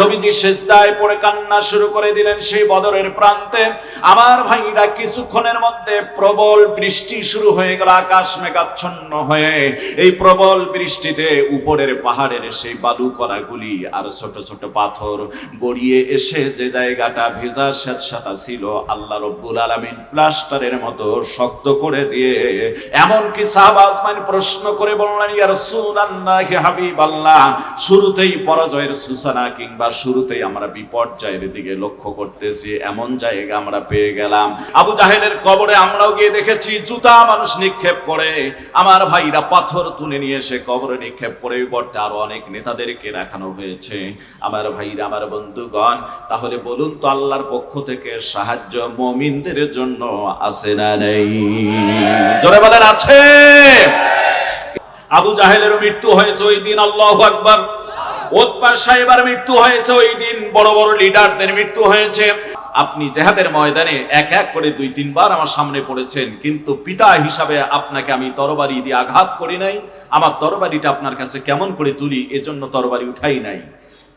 নবীজি শেষদায় পড়ে কান্না শুরু করে দিলেন সেই বদরের প্রান্তে। আমার ভাইরা কিছুক্ষণের মধ্যে প্রবল বৃষ্টি শুরু হয়ে গেল, আকাশ মেঘাচ্ছন্ন হয়ে। এই প্রবল বৃষ্টিতে উপরের পাহাড়ের সেই বালু করাগুলি আর ছোট ছোট পাথর গড়িয়ে এসে যে জায়গাটা ভেজা স্যাঁতসাতা ছিল, আল্লাহ রব্বুল আলামিন প্লাস্টারের মতো শক্ত করে দিয়ে এমনকি সাহাবাজমান প্রশ্ন করে বললেন, ইয়া রাসূলুল্লাহ, হাবিবাল্লাহ। শুরুতেই পরাজয়ের সূচনা কিংবা শুরুতেই আমরা বিপর্যয়ের দিকে লক্ষ্য করতেছি, এমন জায়গা আমরা পেয়ে গেলাম। আবু জাহেলের কবরে আমরাও গিয়ে দেখেছি, জুতা মানুষ নিক্ষেপ করে, আমার ভাইরা পাথর তুলে নিয়ে এসে কবরে নিক্ষেপ করে করতে আরও অনেক নেতাদেরকে দেখানো হয়েছে। আমার ভাইরা, আমার বন্ধুগণ, তাহলে বলুন তো আল্লাহর পক্ষ থেকে সাহায্য মমিনদের জন্য আছে না নেই? জোরে বলেন, আছে। আবু জাহেলেরও মৃত্যু হয়েছে, ওই দিন আল্লাহ আকবর। ওতবার সাহেবের মৃত্যু হয়েছে, ওই দিন বড় বড় লিডারদের মৃত্যু হয়েছে। আপনি জেহাদের ময়দানে এক এক করে দুই তিনবার আমার সামনে পড়েছেন, কিন্তু পিতা হিসাবে আপনাকে আমি তরবারি দিয়ে আঘাত করি নাই। আমার তরবারিটা আপনার কাছে কেমন করে তুলি, এজন্য তরবারি উঠাই নাই।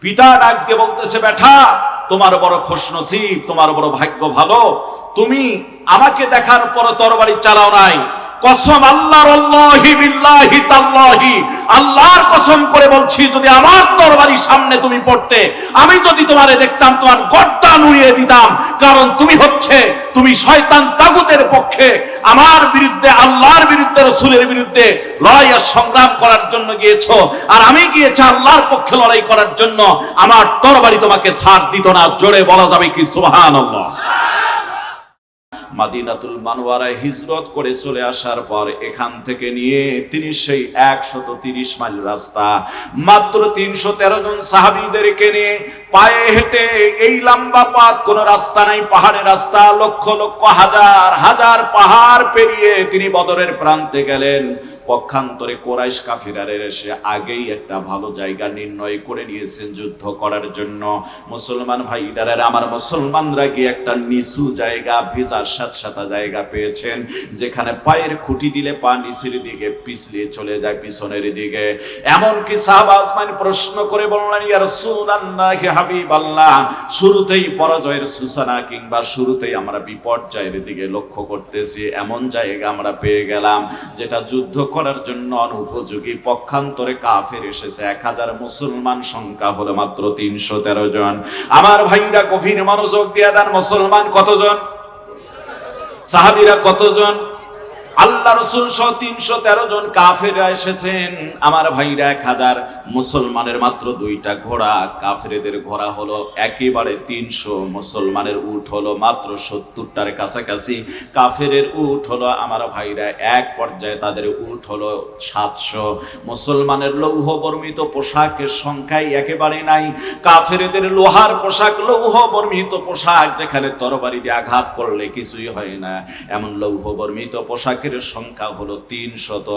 পিতা ডাক দিয়ে বলতেছে বেঠা তোমার বড় খুশ নসিব তোমার বড় ভাগ্য ভালো। তুমি আমাকে দেখার পর তরবারি চালাও নাই। কসম আল্লাহর আল্লাহি বিল্লাহি তাল্লাহি। আল্লাহর কসম করে বলছি, যদি আমার তরবারি সামনে তুমি পড়তে, আমি যদি তোমারে দেখতাম, তোমার গর্দান উড়িয়ে দিতাম। কারণ তুমি হচ্ছে, তুমি শয়তান তাগুতের পক্ষে। আমার বিরুদ্ধে, আল্লাহর বিরুদ্ধে, রসুলের বিরুদ্ধে লড়াই আর সংগ্রাম করার জন্য গিয়েছো। আর আমি গিয়েছি আল্লাহর পক্ষে লড়াই করার জন্য। আমার তরবারি তোমাকে ছাড় দিত না। জোরে বলা যাবে কি? সুবহানাল্লাহ। মাদিনাতুল মানওয়ারায় হিজরত করে চলে আসার পর এখান থেকে নিয়ে তিনি সেই একশত তিরিশ মাইল রাস্তা। মাত্র তিনশো তেরো জন সাহাবিদেরকে নিয়ে পায়ে হেঁটে এই লম্বা পথ, কোনো রাস্তা নাই, পাহাড়ের রাস্তা, লক্ষ লক্ষ হাজার হাজার পাহাড় পেরিয়ে তিনি বদরের প্রান্তে গেলেন। পক্ষান্তরে কোরাইশ কাফিরারের এসে আগেই একটা ভালো জায়গা নির্ণয় করে নিয়েছেন যুদ্ধ করার জন্য। মুসলমান ভাইদারের, আমার মুসলমানরা গিয়ে একটা নিচু জায়গা, ভেজা সাত সাতা জায়গা পেয়েছেন, যেখানে পায়ের খুঁটি দিলে পা নিচের দিকে পিছলিয়ে চলে যায় পিছনের দিকে। এমনকি সাহাবাজমান প্রশ্ন করে বললেন, ইয়া হাবিবাল্লাহ, শুরুতেই পরাজয়ের সূচনা কিংবা শুরুতেই আমরা বিপর্যয়ের দিকে লক্ষ্য করতেছি, এমন জায়গা আমরা পেয়ে গেলাম যেটা যুদ্ধ করার জন্য অনুপযোগী। পক্ষান্তরে কাফের এসেছে, এক হাজার মুসলমান সংখ্যা হলো মাত্র তিনশো তেরো জন। আমার ভাইরা গভীর মনোযোগ দিয়ে দেন, মুসলমান কতজন? সাহাবিরা কতজন? আল্লাহ রসুল সহ তিনশো তেরো জন কাফেরা এসেছেন। আমার ভাইরা এক হাজার মুসলমানের মাত্র দুইটা ঘোড়া। কাফেরেদের ঘোড়া হলো একেবারে তিনশো মুসলমানের উঠ হলো মাত্র সত্তরটার কাছাকাছি। কাফেরের উঠ হলো আমার ভাইরা এক পর্যায়ে তাদের উঠ হলো সাতশো। মুসলমানের লৌহ বর্মিত পোশাকের সংখ্যাই একেবারে নাই। কাফেরেদের লোহার পোশাক লৌহ বর্মিত পোশাক যেখানে তরবারি দিয়ে আঘাত করলে কিছুই হয় না। এমন লৌহ বর্মিত পোশাকের সংখ্যা হলো তিনশত।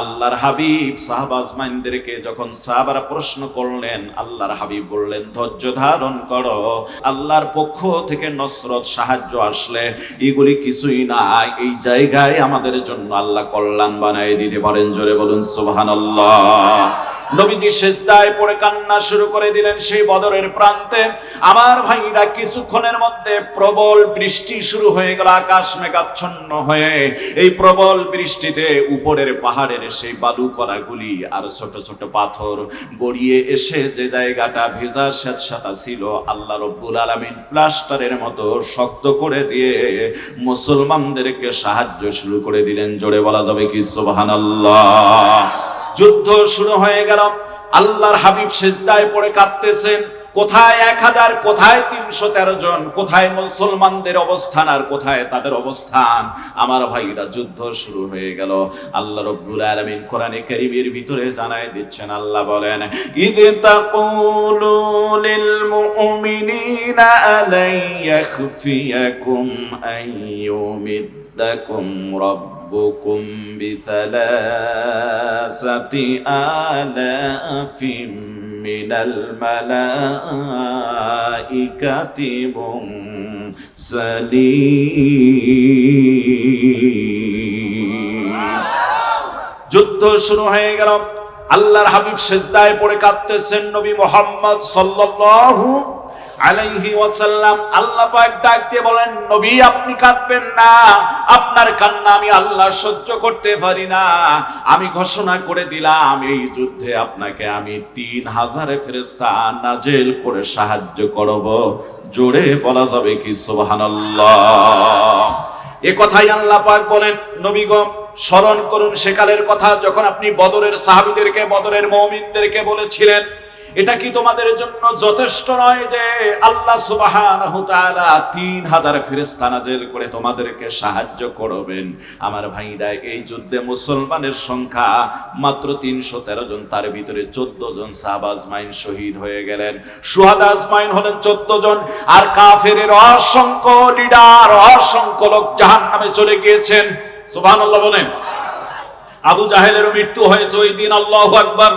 আল্লাহর হাবিব সাহাবাজমাইনদেরকে যখন সাহাবারা প্রশ্ন করলেন, আল্লাহর হাবিব বললেন, ধৈর্য ধারণ কর। আল্লাহর পক্ষ থেকে নসরত সাহায্য আসলে। এগুলি কিছুই না, এই জায়গায় আমাদের জন্য আল্লাহ কল্যাণ বানাই দিতে পারেন। জোরে বলুন, সুবহানাল্লাহ। নবীজি শেষদায় পড়ে কান্না শুরু করে দিলেন সেই বদরের প্রান্তে। আমার ভাইরা কিছুক্ষণের মধ্যে প্রবল বৃষ্টি শুরু হয়ে গেল, আকাশ মেঘাচ্ছন্ন হয়ে। এই প্রবল বৃষ্টিতে উপরের পাহাড়ের সেই বালু করাগুলি আর ছোট ছোট পাথর গড়িয়ে এসে যে জায়গাটা ভেজা স্যাঁতসাতা ছিল, আল্লাহ রব্বুল আলামিন প্লাস্টারের মতো শক্ত করে দিয়ে মুসলমানদেরকে সাহায্য শুরু করে দিলেন। জোরে বলা যাবে কি? সুবহানাল্লাহ। যুদ্ধ শুরু হয়ে গেল। আল্লাহর হাবিব সেজদায় পড়ে কাঁদতেছেন। কোথায় এক হাজার, কোথায় তিনশো তেরো জন, কোথায় মুসলমানদের অবস্থান আর কোথায় তাদের অবস্থান? আমার ভাইরা, যুদ্ধ শুরু হয়ে গেল। আল্লাহ রব্বুল আলামিন কোরআনে কারীমের ভিতরে জানায় দিচ্ছেন, আল্লাহ বলেন, ইদ তাকুলু মুমিনিনা আলাই ইয়াখফিয়াকুম আইয়ুমিদ্দাকুম রাব্ব ربكم بثلاثة آلاف من الملائكة منزلين যুদ্ধ শুরু হয়ে গেল আল্লাহর হাবিব সেজদায় পড়ে কাঁদতেছেন নবী মোহাম্মদ সাল্লাল্লাহু আলাইহি ওয়াসাল্লাম আল্লাহ পাক ডাক বলেন, নবী, আপনি কাঁদবেন না। আপনার কান্না আমি আল্লাহ সহ্য করতে পারি না। আমি ঘোষণা করে দিলাম, এই যুদ্ধে আপনাকে আমি তিন হাজারে ফেরেস্তা নাজেল করে সাহায্য করব। জোরে বলা যাবে কি সুবহানাল্লাহ? এ কথাই আল্লাহ পাক বলেন নবীগণ স্মরণ করুন সেকালের কথা যখন আপনি বদরের সাহাবীদেরকে, বদরের মৌমিনদেরকে বলেছিলেন এটা কি তোমাদের জন্য যথেষ্ট নয় যে আল্লাহ তাআলা 3000 ফেরেশতা নাযিল করে তোমাদেরকে সাহায্য করবেন? আমার ভাইরা, এই যুদ্ধে মুসলমানের সংখ্যা মাত্র 313 জন, তার ভিতরে 14 জন সাহাবা আজমাইন শহীদ হয়ে গেলেন। সুহাদা আজমাইন হলেন 14 জন, আর কাফেরের অসংখ্য লিডার, অসংখ্য লোক জাহান্নামে চলে গিয়েছেন। সুবহানাল্লাহ বলেন, আবু জাহেলেরও মৃত্যু হয়েছে, ওই দিন আল্লাহু আকবার।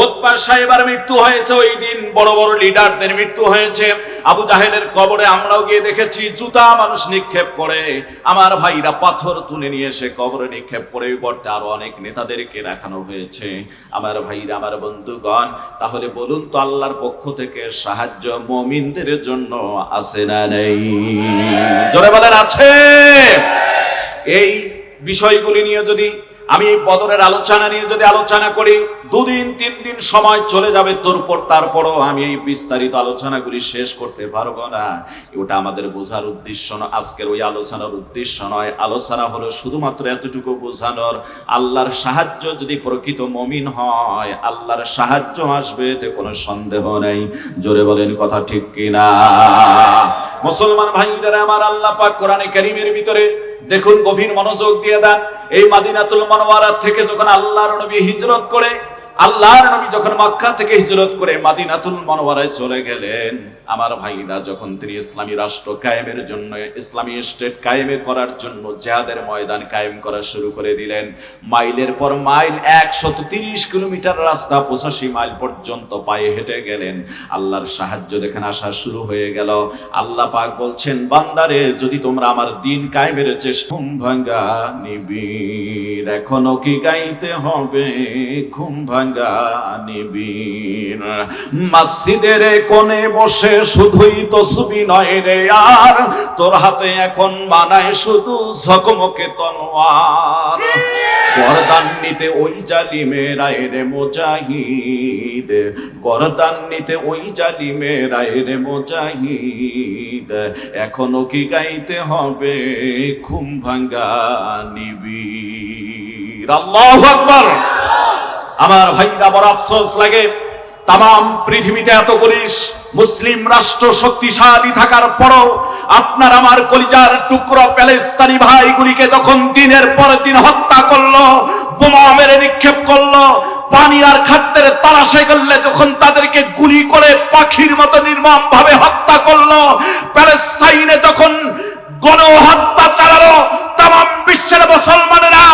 ওতবার সাহেবার মৃত্যু হয়েছে, ওই দিন বড় বড় লিডারদের মৃত্যু হয়েছে। আবু জাহেলের কবরে আমরাও গিয়ে দেখেছি, জুতা মানুষ নিক্ষেপ করে। আমার ভাইরা পাথর তুলে নিয়ে এসে কবরে নিক্ষেপ করে করতে আরও অনেক নেতাদেরকে দেখানো হয়েছে। আমার ভাইরা, আমার বন্ধুগণ, তাহলে বলুন তো আল্লাহর পক্ষ থেকে সাহায্য মমিনদের জন্য আছে না নেই? জোরে বলেন, আছে। এই বিষয়গুলি নিয়ে যদি আমি এই বদরের আলোচনা নিয়ে যদি আলোচনা করি, দুদিন, তিন দিন সময় চলে যাবে তোর পর তারপরও আমি এই বিস্তারিত আলোচনাগুলি শেষ করতে পারব না। ওটা আমাদের বোঝার উদ্দেশ্য নয়, আজকের ওই আলোচনার উদ্দেশ্য নয়। আলোচনা হলো শুধুমাত্র এতটুকু বোঝানোর, আল্লাহর সাহায্য যদি প্রকৃত মমিন হয়, আল্লাহর সাহায্য আসবে, এতে কোনো সন্দেহ নেই। জোরে বলেন কথা ঠিক কিনা? মুসলমান ভাইরা আমার আল্লাহ পাক কোরআনে কারীমের ভিতরে দেখুন, গভীর মনোযোগ দিয়ে দেন। এই মাদিনাতুল মনোয়ারা থেকে যখন আল্লাহর নবী হিজরত করে আল্লাহর নবী যখন মক্কা থেকে হিজরত করে মাদিনাতুল মনোয়ারায় চলে গেলেন, আমার ভাইরা যখন তিনি ইসলামী রাষ্ট্র কায়েমের জন্য, ইসলামী স্টেট কায়েমে করার জন্য জিহাদের ময়দান কায়েম করা শুরু করে দিলেন। মাইলের পর মাইল একশত তিরিশ কিলোমিটার রাস্তা পঁচাশি মাইল পর্যন্ত পায়ে হেঁটে গেলেন। আল্লাহর সাহায্য দেখেন আসা শুরু হয়ে গেল। আল্লাহ পাক বলছেন, বান্দারে, যদি তোমরা আমার দিন কায়েমের চেষ্টা ভাঙ্গা নিবির এখনও কি গাইতে হবে? ঘুম ভাঙ্গা নিবির মসজিদের কোণে বসে শুধুই তসবি নয় রে আর, তোর হাতে এখন মানায় শুধু ঝকমকে তনোয়ার গরদান নিতে ওই জালিমেরা রে মোজাহিদ, গরদান নিতে ওই জালিমেরা রে মোজাহিদ। এখনও কি গাইতে হবে ঘুম ভাঙ্গা নিবির আল্লাহু আকবার। আমার ভাইরা বড় আফসোস লাগে। তাম পৃথিবীতে এত করিস, মুসলিম রাষ্ট্র শক্তিশালী থাকার পরও আপনার আমার কলিজার টুকরো প্যালেস্তানি ভাইগুলিকে যখন দিনের পর দিন হত্যা করল, বোমা মেরে নিক্ষেপ করল, পানি আর খাদ্যের তালাশে করলে যখন তাদেরকে গুলি করে পাখির মতো নির্মম ভাবে হত্যা করল, প্যালেস্তাইনে যখন গণহত্যা চালালো তাম বিশ্বের মুসলমানেরা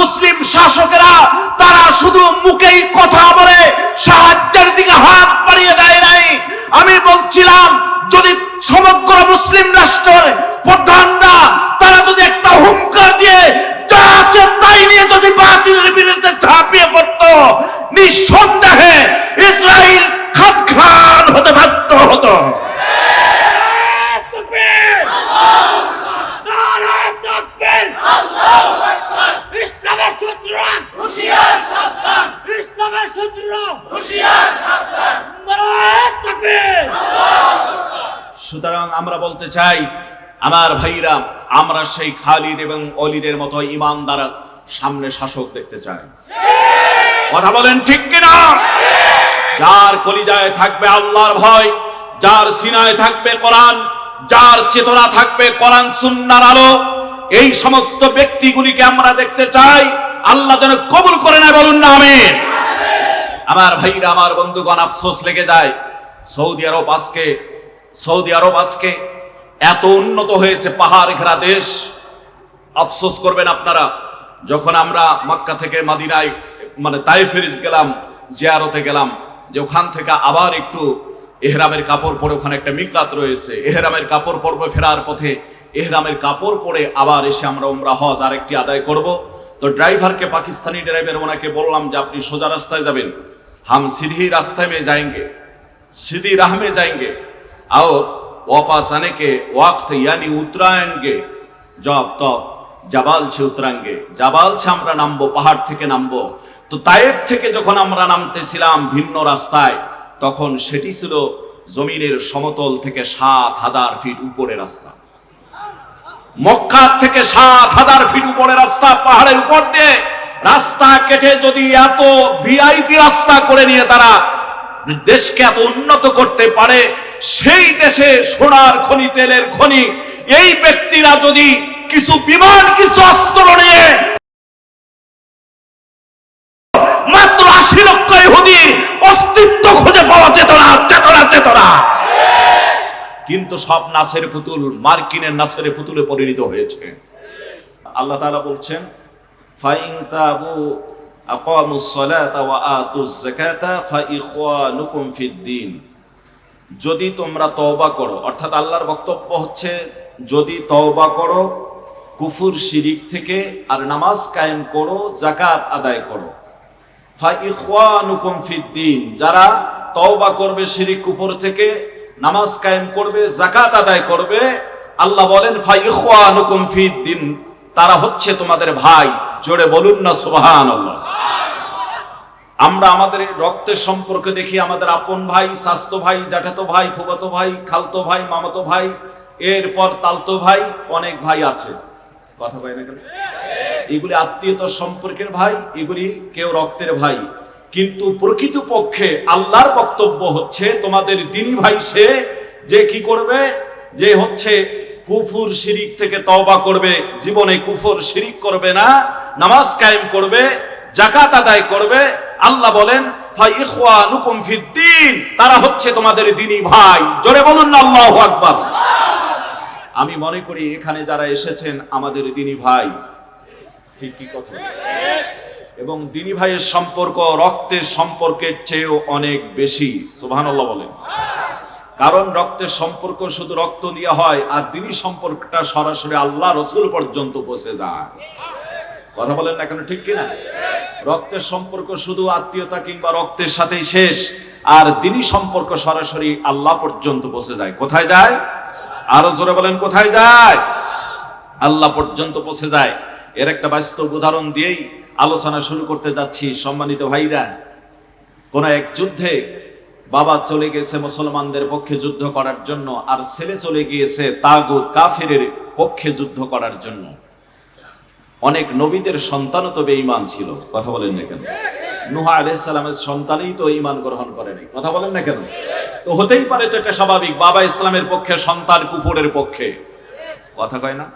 মুসলিম শাসকেরা তারা শুধু মুখেই কথা বলে, সাহায্যের দিকে হাত বাড়িয়ে দেয় নাই। আমি বলছিলাম, যদি সমগ্র মুসলিম রাষ্ট্রের প্রধানরা তারা যদি একটা হুঙ্কার দিয়ে যা আছে তাই নিয়ে যদি বাতিলের বিরুদ্ধে ঝাঁপিয়ে পড়তো, নিঃসন্দেহে ইসরায়েল খান খান হতে বাধ্য হতো। ইসলামের শত্রু হুশিয়ার সাবধান। ইসলামের শত্রু হুশিয়ার সাবধান। তাকবীর। সুতরাং আমরা বলতে চাই আমার ভাইরা আমরা সেই খালিদ এবং অলিদের মতো ইমানদার সামনে শাসক দেখতে চাই। কথা বলেন ঠিক কিনা? যার কলিজায় থাকবে আল্লাহর ভয় যার সিনায় থাকবে কোরআন যার চেতনা থাকবে কোরআন সুন্নার আলো এই সমস্ত ব্যক্তিগুলিকে আমরা দেখতে চাই। আল্লাহ যেন কবুল করে না বলুন না আমি আমার ভাইরা, আমার বন্ধুগণ, আফসোস লেগে যায়। সৌদি আরব আজকে, সৌদি আরব আজকে এত উন্নত হয়েছে পাহাড় ঘেরা দেশ। আফসোস করবেন আপনারা, যখন আমরা মক্কা থেকে মাদিনায় মানে তাইফের গেলাম, জিয়ারতে গেলাম, যে ওখান থেকে আবার একটু এহরামের কাপড় পরে ওখানে একটা মিকাত রয়েছে। এহরামের কাপড় পরবে, ফেরার পথে এহরামের কাপড় পরে আবার এসে আমরা উমরা হজ আরেকটি আদায় করব। তো ড্রাইভারকে পাকিস্তানি ড্রাইভার ওনাকে বললাম যে আপনি সোজা রাস্তায় যাবেন হাম সিধি রাস্তায় में जाएंगे सीधी राह में जाएंगे और वापस आने के वक्त यानी उतराएंगे जब तो জাবাল সে উতরাঙ্গে জাবাল সে আমরা নামবো পাহাড় থেকে নামবো তো তায়েফ থেকে যখন আমরা নামতেছিলাম ভিন্ন রাস্তায় তখন সেটি ছিল জমিনের সমতল থেকে সাত হাজার ফিট উপরে রাস্তা মক্কা থেকে সাত হাজার ফিট উপরে রাস্তা, পাহাড়ের উপর দিয়ে রাস্তা কেটে যদি এত ভিআইপি রাস্তা করে নিয়ে তারা দেশকে এত উন্নত করতে পারে, সেই দেশে সোনার খনি, তেলের খনি, এই ব্যক্তিরা যদি কিছু বিমান, কিছু অস্ত্র নিয়ে মাত্র আশি লক্ষ ইহুদির অস্তিত্ব খুঁজে পাওয়া যেত না যেত না যেত না কিন্তু সব নাসের পুতুল, মার্কিনের নাসের পুতুলে পরিণত হয়েছে। আল্লাহ তাআলা বলছেন, ফাইন তাবু যদি তোমরা তওবা করো, অর্থাৎ আল্লাহর বক্তব্য হচ্ছে, যদি তওবা করো, কুফুর শিরিক থেকে আর নামাজ কায়েম করো জাকাত আদায় করো। ফাইখওয়ানুকুম ফিদ্দিন যারা তওবা করবে শিরিক কুফর থেকে নামাজ কায়েম করবে জাকাত আদায় করবে। আল্লাহ বলেন ফাইখওয়ানুকুম ফিদ্দিন, তারা হচ্ছে তোমাদের ভাই। জোরে বলুন না, সুবহানাল্লাহ। আমরা আমাদের রক্তের সম্পর্কে দেখি, আমাদের আপন ভাই, স্বাস্থ্য ভাই, জ্যাঠাতো ভাই, ফুফাতো ভাই, খালতো ভাই, মামাতো ভাই, এরপর তালতো ভাই, অনেক ভাই আছে। কথা কয় না এগুলি আত্মীয়তার সম্পর্কের ভাই, এগুলি কেউ রক্তের ভাই। কিন্তু প্রকৃত পক্ষে আল্লাহর বক্তব্য হচ্ছে, তোমাদের দিনী ভাই সে যে কি করবে? যে হচ্ছে কুফুর শিরিক থেকে তওবা করবে। জীবনে কুফুর শিরিক করবে না, নামাজ কায়েম করবে জাকাত আদায় করবে। আল্লাহ বলেন তারা হচ্ছে তোমাদের দিনী ভাই। জোরে বলুন না, আল্লাহু আকবার। আমি মনে করি এখানে যারা এসেছেন, আমাদের দিনী ভাই। ঠিক কি কথা? এবং দিনী ভাইয়ের সম্পর্ক, রক্তের সম্পর্কের চেয়েও অনেক বেশি, সুবহানাল্লাহ বলেন। কারণ রক্তের সম্পর্ক শুধু রক্ত দিয়ে হয়, আর দিনী সম্পর্কটা সরাসরি আল্লাহ রসুল পর্যন্ত বসে যায়। কথা বলেন না কেন, ঠিক কিনা? রক্তের সম্পর্ক শুধু আত্মীয়তা কিংবা রক্তের সাথেই শেষ, আর দিনী সম্পর্ক সরাসরি আল্লাহ পর্যন্ত বসে যায়। কোথায় যায়? আরও জোরে বলেন, কোথায় যায়? আল্লাহ পর্যন্ত পৌঁছে যায়। এর একটা বাস্তব উদাহরণ দিয়েই আলোচনা শুরু করতে যাচ্ছি, সম্মানিত ভাইরা। কোন এক যুদ্ধে বাবা চলে গেছে মুসলমানদের পক্ষে যুদ্ধ করার জন্য, আর ছেলে চলে গিয়েছে তাগুত কাফিরের পক্ষে যুদ্ধ করার জন্য। অনেক নবীদের সন্তানও তো বেঈমান ছিল, কথা বলেন না কেন? নুহা আলাইহিস সালামের সন্তানই তো ঈমান গ্রহণ করে নাই, কথা বলেন না কেন? তো হতেই পারে তো এটা স্বাভাবিক, বাবা ইসলামের পক্ষে, সন্তান কুপুরের পক্ষে। কথা কয় না?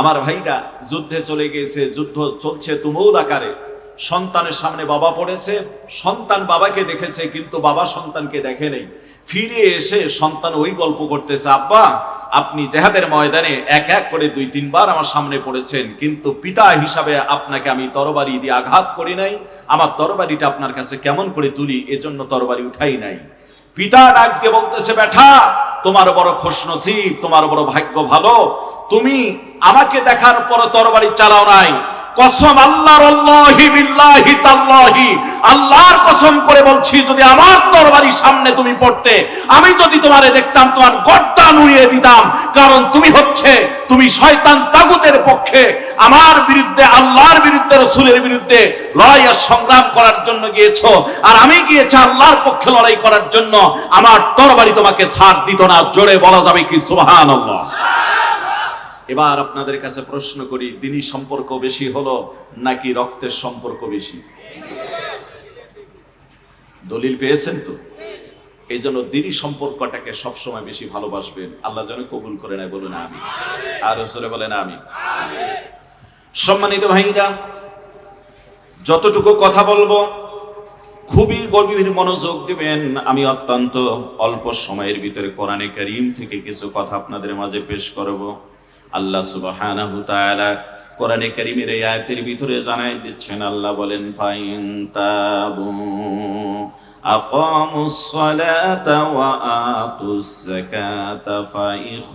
আমার ভাইরা, যুদ্ধে চলে গিয়েছে যুদ্ধ চলছে তুমুল আকারে। সন্তানের সামনে বাবা পড়েছে, সন্তান বাবাকে দেখেছে, কিন্তু বাবা সন্তানকে দেখে নেই। ফিরে এসে সন্তান ওই গল্প করতেছে, আব্বা, আপনি জেহাদের ময়দানে এক এক করে দুই তিনবার আমার সামনে পড়েছেন, কিন্তু পিতা হিসাবে আপনাকে আমি তরবারি দিয়ে আঘাত করি নাই। আমার তরবারিটা আপনার কাছে কেমন করে তুলি, এজন্য তরবারি উঠাই নাই। পিতা ডাক দিয়ে বলতেছে বেঠা তোমার বড় খুশনসিব, তোমার বড় ভাগ্য ভালো। তুমি আমাকে দেখার পর তরবারি চালাও নাই। কসম আল্লাহর আল্লাহর কসম করে বলছি, যদি আমার তরবারি সামনে তুমি পড়তে, আমি যদি দেখতাম, তোমার দিতাম। কারণ তুমি হচ্ছে, তুমি শয়তান তাগুতের পক্ষে। আমার বিরুদ্ধে, আল্লাহর বিরুদ্ধে, রসুলের বিরুদ্ধে সংগ্রাম করার জন্য গিয়েছো। আর আমি গিয়েছি আল্লাহর পক্ষে লড়াই করার জন্য। আমার তরবারি তোমাকে সাথ দিত না। জোরে বলা যাবে কি? সুবহানাল্লাহ। এবার আপনাদের কাছে প্রশ্ন করি, দিনী সম্পর্ক বেশি হলো নাকি রক্তের সম্পর্ক বেশি? দলিল পেয়েছেন তো? এই জন্য দিনী সম্পর্কটাকে সবসময় বেশি ভালোবাসবেন। আল্লাহ যেন কবুল করে নেয়, বলুন আমি। আর সরে বলেন আমি। সম্মানিত ভাইরা, যতটুকু কথা বলব, খুবই গভীর মনোযোগ দিবেন। আমি অত্যন্ত অল্প সময়ের ভিতরে কোরআনে কারীম থেকে কিছু কথা আপনাদের মাঝে পেশ করব। আল্লাহ সুবহানাহু তাআলা কোরআনে কারীমের এই আয়াতের ভিতরে জানাই দিচ্ছেন আল্লাহ বলেন ফাইন তাবু أقاموا الصلاة وآتوا الزكاة فإخوانكم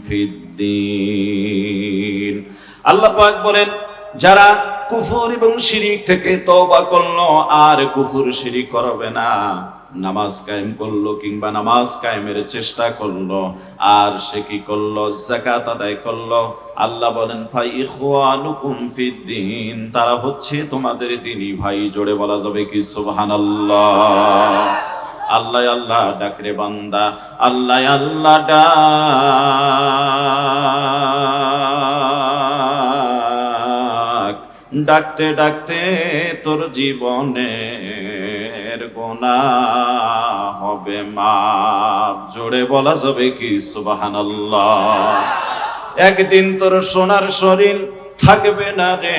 في الدين আল্লাহ পাক বলেন যারা কুফর এবং শিরিক থেকে তওবা করলো আর কুফর শিরিক করবে না নামাজ কায়েম করল কিংবা নামাজ কায়েমের চেষ্টা করল, আর সে কি করল? যাকাত আদায় করল। আল্লাহ বলেন, ফাই ইখওয়ানুকুম ফিদ্দিন তারা হচ্ছে তোমাদের দিনী ভাই। জোরে বলা যাবে কি? সুবহানাল্লাহ। আল্লাহ আল্লাহ ডাকরে বান্দা, আল্লাহ আল্লাহ ডাক ডাকতে ডাকতে তোর জীবনের গোনা হবে মাপ। জোরে বলা যাবে কি? সুবহানাল্লাহ। একদিন তোর সোনার শরীর থাকবে না রে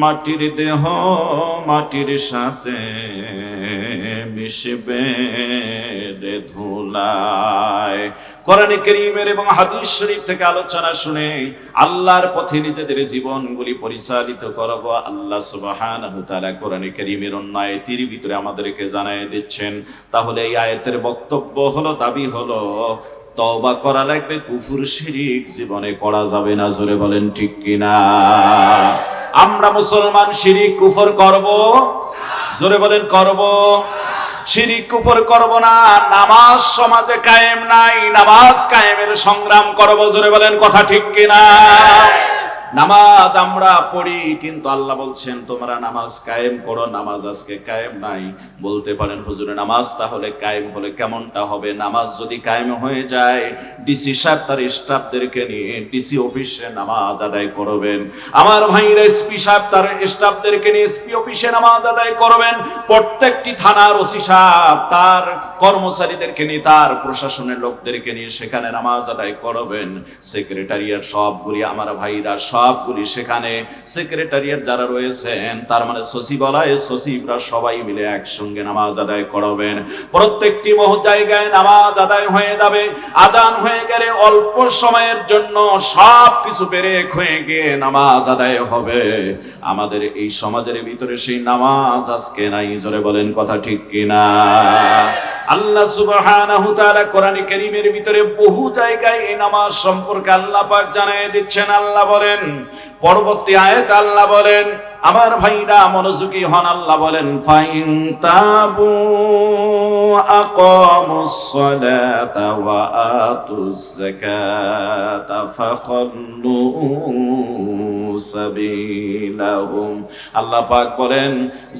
মাটির দেহ মাটির সাথে মিশবে ধুলায়। কোরআনে করিমের এবং হাদিস শরীফ থেকে আলোচনা শুনে আল্লাহর পথে নিজেদের জীবনগুলি পরিচালিত করব। আল্লাহ সুবহানাহু তাআলা কোরআনে করিমের অন্য আয়াতের ভিতরে আমাদেরকে জানায় দিচ্ছেন। তাহলে এই আয়াতের বক্তব্য হলো, দাবি হলো, তওবা করা লাগবে, কুফুর শিরিক জীবনে করা যাবে না, জোরে বলেন ঠিক কিনা? আমরা মুসলমান শিরিক কুফর করব? জোরে বলেন করব। না নামাজ সমাজে কায়েম নামাজ কায়েমের সংগ্রাম করব জোরে বলেন কথা ঠিক কিনা? নামাজ আমরা পড়ি, কিন্তু আল্লাহ বলছেন, তোমরা নামাজ কায়েম করো, নামাজ আজকে কায়েম নাই। বলতে পারেন, হুজুরে, নামাজ তাহলে কায়েম হলে কেমনটা হবে? নামাজ যদি কায়েম হয়ে যায়, ডিসি সাহেব তার স্টাফদেরকে নিয়ে ডিসি অফিসে নামাজ আদায় করবেন। আমার ভাইরা এসপি সাহেব তার স্টাফদেরকে নিয়ে এসপি অফিসে নামাজ আদায় করবেন। প্রত্যেকটি থানার ওসি সাহেব তার কর্মচারীদেরকে নিয়ে, তার প্রশাসনের লোকদেরকে নিয়ে সেখানে নামাজ আদায় করবেন। সেক্রেটারিয়ার সবগুলি আমার ভাইরা সবগুলি সেখানে সেক্রেটারিয়ার যারা রয়েছেন, তার মানে সচিবালয়ে, সচিবরা সবাই মিলে একসঙ্গে নামাজ আদায় করবেন। প্রত্যেকটি বহু জায়গায় নামাজ আদায় হয়ে যাবে। আদান হয়ে গেলে অল্প সময়ের জন্য সব কিছু বেরেক হয়ে গিয়ে নামাজ আদায় হবে। আমাদের এই সমাজের ভিতরে সেই নামাজ আজকে নাই, জোরে বলেন কথা ঠিক কিনা? আল্লাহ সুবহানাহু তাআলা কোরআনে কারীমের ভিতরে বহু জায়গায় এই নামাজ সম্পর্কে আল্লাহ পাক জানিয়ে দিচ্ছেন। আল্লাহ বলেন, পরবর্তী আয়াত আল্লাহ বলেন, আমার ভাইরা মনোযোগী হন, আল্লাহ বলেন, ফাইন তাবু সালাতা ওয়া আতুজ যাকাতা ফাখাল্লু সাবিলাহুম আল্লাহ পাক বলেন,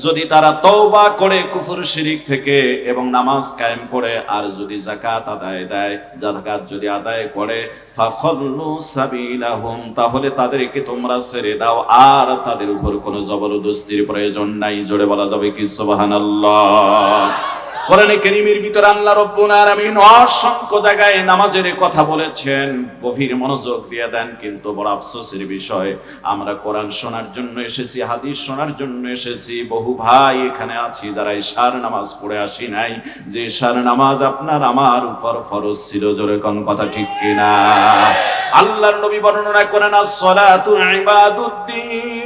যদি তারা তওবা করে কুফর শিরিক থেকে এবং নামাজ কায়েম করে, আর যদি যাকাত আদায় দেয়, যাকাত যদি আদায় করে, ফাখাল্লু সাবিলাহুম, তাহলে তাদেরকে তোমরা ছেড়ে দাও, আর তাদের উপর কোনো জবরদস্তির প্রয়োজন নাই। জোরে বলা যাবে কি? সুবহানাল্লাহ। কোরআনে কারীমের ভিতরে আল্লাহ রব্বুল আলামিন অসংখ্য জায়গায় নামাজের কথা বলেছেন। গভীর মনোযোগ দিয়ে দেন, কিন্তু বড় আফসোসের বিষয়, আমরা কোরআন শোনার জন্য এসেছি, হাদিস শোনার জন্য এসেছি। বহু ভাই এখানে আছি যারা ইশার নামাজ পড়ে আসি নাই। যে ইশার নামাজ আপনার আমার উপর ফরজ ছিল, জোরে কোন কথা ঠিক কিনা? আল্লাহর নবী বর্ণনা করেন as-salatu ibaduddin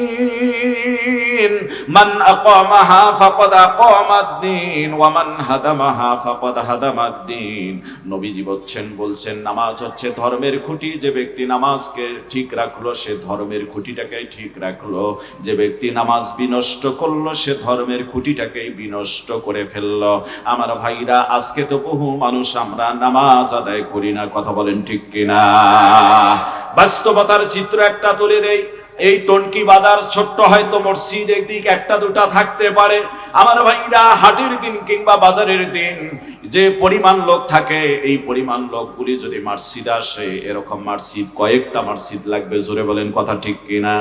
মান আকামাহা ফাকাদ আকামাদ-দ্বীন ওয়া মান হাদামাহা ফাকাদ হাদামাদ-দ্বীন নবীজি বলছেন বলছেন, নামাজ হচ্ছে ধর্মের খুঁটি, যে ব্যক্তি নামাজকে ঠিক রাখল, সে ধর্মের খুঁটিটাকে ঠিক রাখল। যে ব্যক্তি নামাজ বিনষ্ট করল, সে ধর্মের খুঁটিটাকেই বিনষ্ট করে ফেলল। আমার ভাইরা, আজকে তো বহু মানুষ আমরা নামাজ আদায় করি না, কথা বলেন ঠিক কিনা? বাস্তবতার চিত্র একটা তুলে দেই। এই টনকি বাজার ছোট্ট হয়তো মসজিদ একদিক একটা দুটা থাকতে পারে। আমার ভাইরা, হাটের দিন কিংবা বাজারের দিন যে পরিমাণ লোক থাকে, এই পরিমাণ লোকগুলি যদি মসজিদ আসে, এরকম মসজিদ, কয়েকটা মসজিদ লাগবে, জোরে বলেন কথা ঠিক কিনা?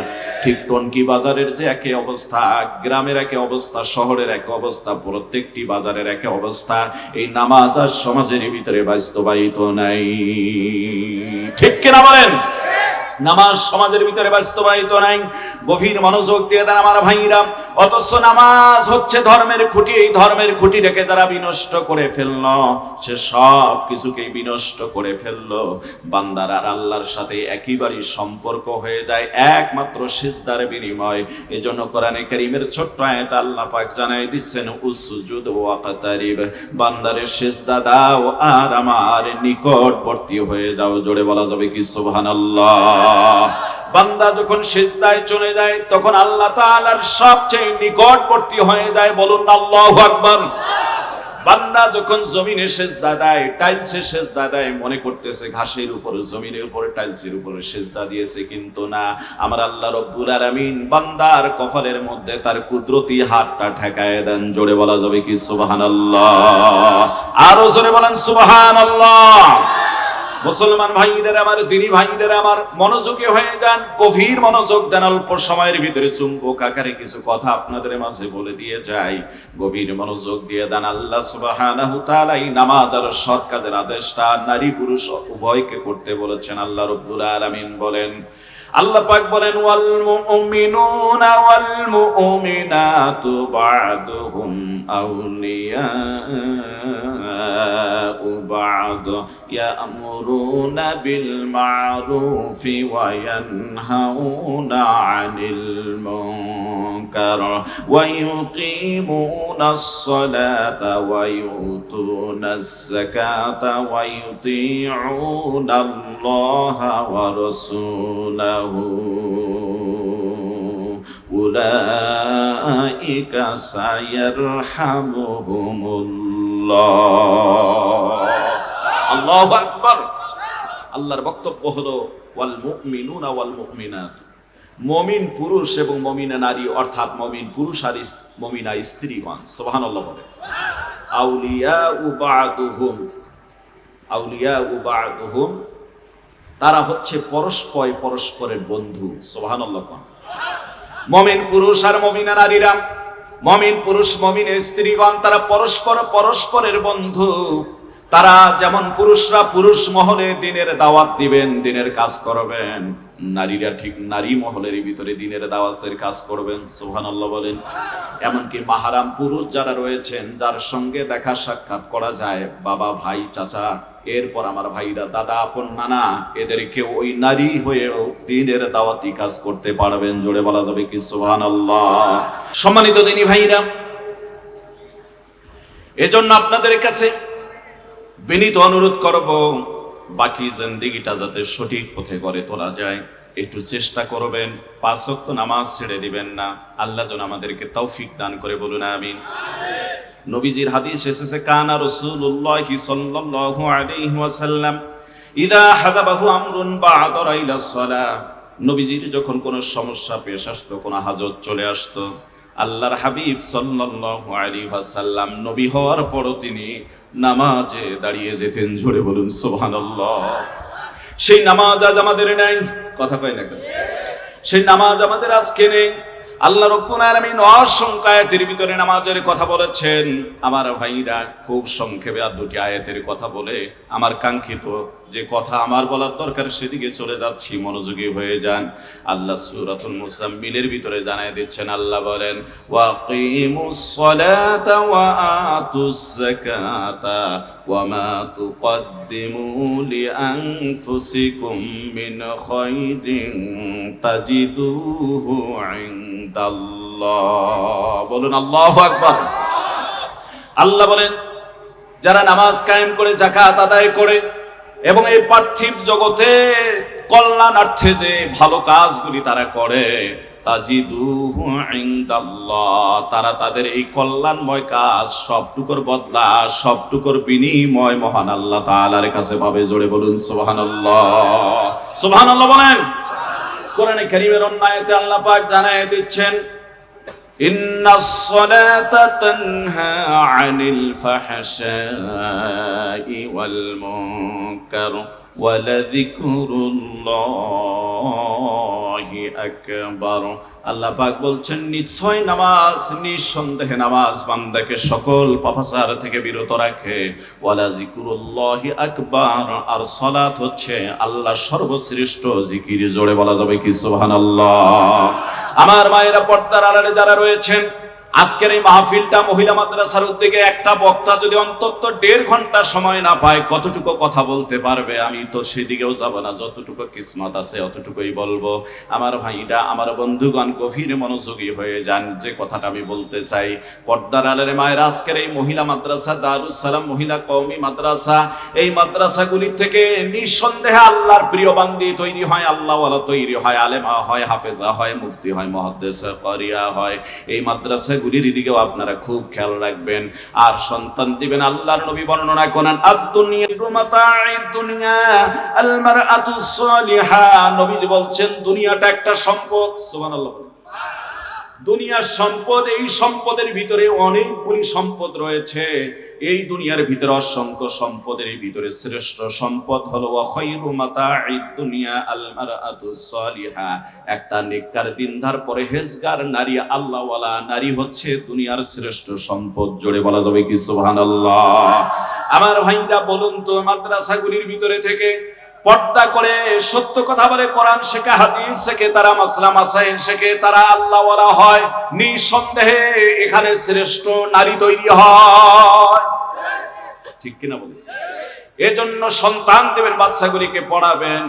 ঠিক টনকি বাজারের যে একই অবস্থা, গ্রামের একই অবস্থা, শহরের একই অবস্থা, প্রত্যেকটি বাজারের একই অবস্থা, এই নামাজ আর সমাজের ভিতরে বাস্তবায়িত নাই। ঠিক কিনা বলেন? নামাজ সমাজের ভিতরে বাস্তবায়িত নাই। গভীর মনোযোগ দিয়ে দেন আমার ভাইরা। অথচ নামাজ হচ্ছে ধর্মের খুঁটি, এই ধর্মের খুঁটিটাকে যারা বিনষ্ট করে ফেলল, সে সব কিছুকেই বিনষ্ট করে ফেলল। বান্দার আর আল্লাহর সাথে একেবারেই সম্পর্ক হয়ে যায়, একমাত্র সিজদার বিনিময়। এজন্য কোরআনে কারীমের ছোট্ট আয়াত আল্লাহ পাক জানাই দিচ্ছেন, উসজুদ ওয়াকাতারিব। বান্দারে সিজদা দাও, আর আমার নিকটবর্তী হয়ে যাও। জোরে বলা যাবে কি? সুবহানাল্লাহ। বান্দা যখন সিজদায় চলে যায়, তখন আল্লাহ তাআলার সবচেয়ে নিকটবর্তী হয়ে যায়, বলুন আল্লাহু আকবার। বান্দা যখন জমিনে সেজদা দেয়, টাইলসে সেজদা দেয়, মনে করতেছে ঘাসের উপর, জমিনের উপর, টাইলসের উপর সেজদা দিয়েছে, কিন্তু না, আমার আল্লাহ রব্বুল আলামিন বান্দার কপালের মধ্যে তার কুদরতি হাতটা ঠেকায় দেন। জোরে বলা যাবে কি সুবহানাল্লাহ? আরও জোরে বলেন সুবহানাল্লাহ। মুসলমান ভাইদের আমার, দিনী ভাইদের আমার, মনোযোগী হয়ে যান, গভীর মনোযোগ দেন, অল্প সময়ের ভিতরে চুম্বক আকারে কিছু কথা আপনাদের মাঝে বলে দিয়ে যাই। গভীর মনোযোগ দিয়ে দেন আল্লাহ সুবহানাহু তাআলা, এই নামাজ আর সৎ কাজের আদেশটা নারী পুরুষ উভয়কে করতে বলেছেন, আল্লাহ রাব্বুল আলামিন বলেন আল্লাহ পাক বলেন, ওয়াল মুমিনুনা ওয়াল মুমিনাতু বা'দুহুম আউলিয়াউ বা'দ। ইয়ামুরুনা বিল মা'রুফি ওয়া ইয়ানহাউনা 'আনিল মুনকার। ওয়া ইউকিমুনাস সালাতা ওয়া ইউতুনাস যাকাতা ওয়া ইউতিউনা আল্লাহা ওয়া রাসূলাহু أولئك سيرحمهم الله আল্লাহু আকবার আল্লাহর বক্তব্য হলো ওয়াল মুমিনুনা ওয়াল মুমিনাত মমিন পুরুষ এবং মমিনা নারী অর্থাৎ মমিন পুরুষ আর ইস- মমিনা স্ত্রীগণ সুবহানাল্লাহ বলে আউলিয়া উবাদুহুম আউলিয়া উবাদুহুম তারা হচ্ছে পরস্পর পরস্পরের বন্ধু সোহান মমিন পুরুষ আর মমিনা নারীরা, মমিন পুরুষ মমিনের স্ত্রীগণ, তারা পরস্পর পরস্পরের বন্ধু। তারা যেমন পুরুষরা পুরুষ মহলে দিনের দাওয়াত দিবেন, দিনের কাজ করবেন। নারীরা ঠিক নারী মহলের ভিতরে দিনের দাওয়াতের কাজ করবেন, সুবহানাল্লাহ বলেন। এমনকি মাহারাম পুরুষ যারা রয়েছেন, যার সঙ্গে দেখা সাক্ষাৎ করা যায়, বাবা, ভাই, চাচা, এরপর আমার ভাইরা, দাদা, আপন, নানা এদেরকে ওই নারী হয়েও দিনের দাওয়াতি কাজ করতে পারবেন, জোরে বলা যাবে কি সুবহানাল্লাহ? সম্মানিত দিনী ভাইরা, এজন্য আপনাদের কাছে বিনীত অনুরোধ করব, বাকি জিন্দিগিটা যাতে সঠিক পথে গড়ে তোলা যায়। একটু চেষ্টা করবেন, পাঁচ ওয়াক্ত নামাজ ছেড়ে দিবেন না। আল্লাহ যেন আমাদেরকে তৌফিক দান করে বলুন, আমিন। নবীজির হাদিস এসেছে, কানা রাসূলুল্লাহ সাল্লাল্লাহু আলাইহি ওয়াসাল্লাম ইদা হাজাবাহু আমরুন বা'দা ইলা সালাহ নবীজির যখন কোনো সমস্যা পেশ আসতো, কোনো হাজত চলে আসতো আল্লাহর হাবিব সাল্লাল্লাহু ওয়াসাল্লাম নবী হওয়ার পরও তিনি নামাজে দাঁড়িয়ে যেতেন, জোরে বলুন, সুবহানাল্লাহ। সেই নামাজ আজ আমাদের নাই, কথা কয় না সেই নামাজ আমাদের আজকে নেই। আল্লাহ রব্বুল আলামিন অসংখ্য আয়াতের ভিতরে নামাজের কথা বলেছেন। আমার ভাইরা খুব সংক্ষেপে আর দুটি আয়াতের কথা বলে আমার কাঙ্ক্ষিত যে কথা আমার বলার দরকার, সেদিকে চলে যাচ্ছি, মনোযোগী হয়ে যান। আল্লাহ সূরাতুল মুসাম্মিলের ভিতরে জানায় দিচ্ছেন, আল্লাহ বলেন, ওয়াকিমুস সালাতা ওয়া আতুস যাকাতা ওয়া মা তুকদ্দিমু লিআনফুসিকুম মিন খাইরিন তাজিদুহু ইনদাল্লাহ। বলুন, আল্লাহু আকবার। আল্লাহ বলেন, যারা নামাজ কায়েম করে জাকাত আদায় করে এবং এই পার্থিব জগতে কল্যাণার্থে যে ভালো কাজগুলি তারা করে তারা তাদের এই কল্যাণময় কাজ সবটুকুর বদলা, সবটুকুর বিনিময় মহান আল্লাহ তাআলার কাছে পাবে। জোরে বলুন, সুবহানাল্লাহ। সুবহানাল্লাহ বলেন। কোরআনে কারীমের অন্য আয়াতে আল্লাহ পাক জানায় দিচ্ছেন إن الصلاة تنهى عن الفحشاء والمنكر আল্লাহ পাক বলছেন, নিশ্চয় নামাজ, নিঃসন্দেহে নামাজ বান্দাকে সকল পাফাসার থেকে বিরত রাখে। ওয়ালা জিকুরুল্লাহি আকবার। আর সলাত হচ্ছে আল্লাহ সর্বশ্রেষ্ঠ জিকির, জোরে বলা যাবে কি সুবহানাল্লাহ? আমার মায়েরা পর্দার আড়ালে যারা রয়েছেন আজকের এই মাহফিলটা মহিলা মাদ্রাসার উদ্যোগে একটা বক্তা যদি অন্তত দেড় ঘণ্টা সময় না পায়, কতটুকু কথা বলতে পারবে? আমি তো সেদিকেও যাব না। যতটুকু কিসমত আছে, অতটুকুই বলব। আমার ভাইটা, আমার বন্ধুগণ গভীর মনোযোগী হয়ে যান। যে কথাটা আমি বলতে চাই, পর্দার আলের মায়ের আজকের এই মহিলা মাদ্রাসা দারুস সালাম মহিলা কওমি মাদ্রাসা, এই মাদ্রাসাগুলি থেকে নিঃসন্দেহে আল্লাহর প্রিয় বান্দি তৈরি হয়, আল্লাহওয়ালা তৈরি হয়, আলেমা হয়, হাফেজা হয়, মুফতি হয়, মহাদ্দেশ করিয়া হয়। এই মাদ্রাসাগুলির দিকেও আপনারা খুব খেয়াল রাখবেন। আর সন্তান দিবেন আল্লাহর নবী বর্ণনা করেন নবীজি বলছেন, দুনিয়াটা একটা সম্পদ। সুবহানাল্লাহ। দুনিয়ার সম্পদ, এই সম্পদের ভিতরে অনেকগুলি সম্পদ রয়েছে। এই দুনিয়ার ভিতরে অসংখ্য সম্পদের ভিতরে শ্রেষ্ঠ সম্পদ হলো দুনিয়া সালিহা। একটা নেককার দিনদার, পরহেজগার, নারী, আল্লাহওয়ালা। নারী হচ্ছে দুনিয়ার শ্রেষ্ঠ সম্পদ। জোরে বলা যাবে কি সুবহানাল্লাহ? আমার ভাইরা, বলুন তো, মাদ্রাসাগুলির ভিতরে থেকে পর্দা করে সত্য কথা বলে কোরআন শেখে, হাদিস শেখে, তারা মাসলা মাসাইল শেখে, তারা আল্লাহ আল্লাহওয়ালা হয়, নিঃসন্দেহে এখানে শ্রেষ্ঠ নারী তৈরি হয়। ঠিক কিনা বলুন? এজন্য সন্তান দেবেন, বাচ্চাগুলিকে পড়াবেন।